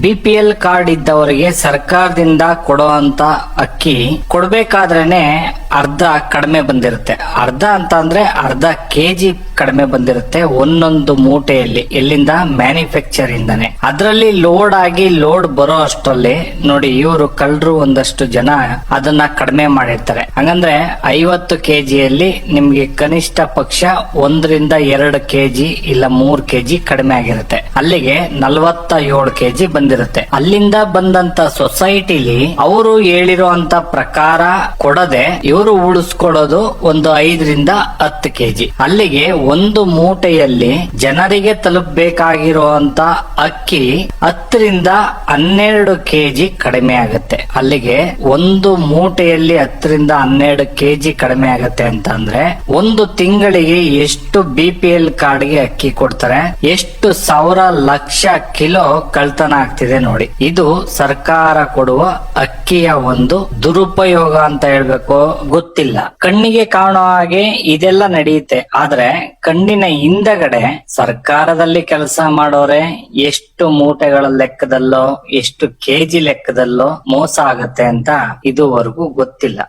B P L card ಇದ್ದವರಿಗೆ ಸರ್ಕಾರದಿಂದ ಕೊಡುವಂತ ಅಕ್ಕಿ ಕೊಡ್ಬೇಕಾದ್ರೇನೆ ಅರ್ಧ ಕಡಿಮೆ ಬಂದಿರುತ್ತೆ. ಅರ್ಧ ಅಂತ ಅಂದ್ರೆ ಅರ್ಧ ಕೆಜಿ ಕಡಿಮೆ ಬಂದಿರುತ್ತೆ ಒಂದೊಂದು ಮೂಟೆಯಲ್ಲಿ ಎಲ್ಲಿಂದ ಮ್ಯಾನುಫ್ಯಾಕ್ಚರ್ ಇಂದಾನೆ ಅದರಲ್ಲಿ ಲೋಡ್ ಆಗಿ ಲೋಡ್ ಬರೋ ಅಷ್ಟರಲ್ಲಿ ನೋಡಿ ಇವರು ಕಳ್ಳರು ಒಂದಷ್ಟು ಜನ ಅದನ್ನ ಕಡಿಮೆ ಮಾಡಿರ್ತಾರೆ. ಹಂಗಂದ್ರೆ ಐವತ್ತು ಕೆಜಿಯಲ್ಲಿ ನಿಮ್ಗೆ ಕನಿಷ್ಠ ಪಕ್ಷ ಒಂದರಿಂದ ಎರಡು ಕೆಜಿ ಇಲ್ಲ ಮೂರ್ ಕೆಜಿ ಕಡಿಮೆ ಆಗಿರುತ್ತೆ. ಅಲ್ಲಿಗೆ ನಲವತ್ತ ಏಳು ಕೆಜಿ ಬಂದಿರುತ್ತೆ. ಅಲ್ಲಿಂದ ಬಂದಂತ ಸೊಸೈಟಿಲಿ ಅವರು ಹೇಳಿರುವಂತ ಪ್ರಕಾರ ಕೊಡದೆ ಇವರು ಉಳಿಸ್ಕೊಡೋದು ಒಂದು ಐದರಿಂದ ಹತ್ತು ಕೆಜಿ. ಅಲ್ಲಿಗೆ ಒಂದು ಮೂಟೆಯಲ್ಲಿ ಜನರಿಗೆ ತಲುಪಬೇಕಾಗಿರುವಂತ ಅಕ್ಕಿ ಹತ್ತರಿಂದ ಹನ್ನೆರಡು ಕೆಜಿ ಕಡಿಮೆ ಆಗುತ್ತೆ. ಅಲ್ಲಿಗೆ ಒಂದು ಮೂಟೆಯಲ್ಲಿ ಹತ್ತರಿಂದ ಹನ್ನೆರಡು ಕೆಜಿ ಕಡಿಮೆ ಆಗುತ್ತೆ ಅಂತ ಅಂದ್ರೆ ಒಂದು ತಿಂಗಳಿಗೆ ಎಷ್ಟು ಬಿ ಪಿ ಎಲ್ ಕಾರ್ಡ್ಗೆ ಅಕ್ಕಿ ಕೊಡ್ತಾರೆ, ಎಷ್ಟು ಸಾವಿರ ಲಕ್ಷ ಕಿಲೋ ಕಳ್ತನ ಆಗ್ತಿದೆ ನೋಡಿ. ಇದು ಸರ್ಕಾರ ಕೊಡುವ ಅಕ್ಕಿಯ ಒಂದು ದುರುಪಯೋಗ ಅಂತ ಹೇಳ್ಬೇಕು. ಗೊತ್ತಿಲ್ಲ. ಕಣ್ಣಿಗೆ ಕಾಣೋ ಹಾಗೆ ಇದೆಲ್ಲ ನಡೆಯುತ್ತೆ. ಆದ್ರೆ ಕಣ್ಣಿನ ಹಿಂದಗಡೆ ಸರ್ಕಾರದಲ್ಲಿ ಕೆಲಸ ಮಾಡೋರೆ ಎಷ್ಟು ಮೂಟೆಗಳ ಲೆಕ್ಕದಲ್ಲೋ, ಎಷ್ಟು ಕೆಜಿ ಲೆಕ್ಕದಲ್ಲೋ ಮೋಸ ಆಗತ್ತೆ ಅಂತ ಇದುವರೆಗೂ ಗೊತ್ತಿಲ್ಲ.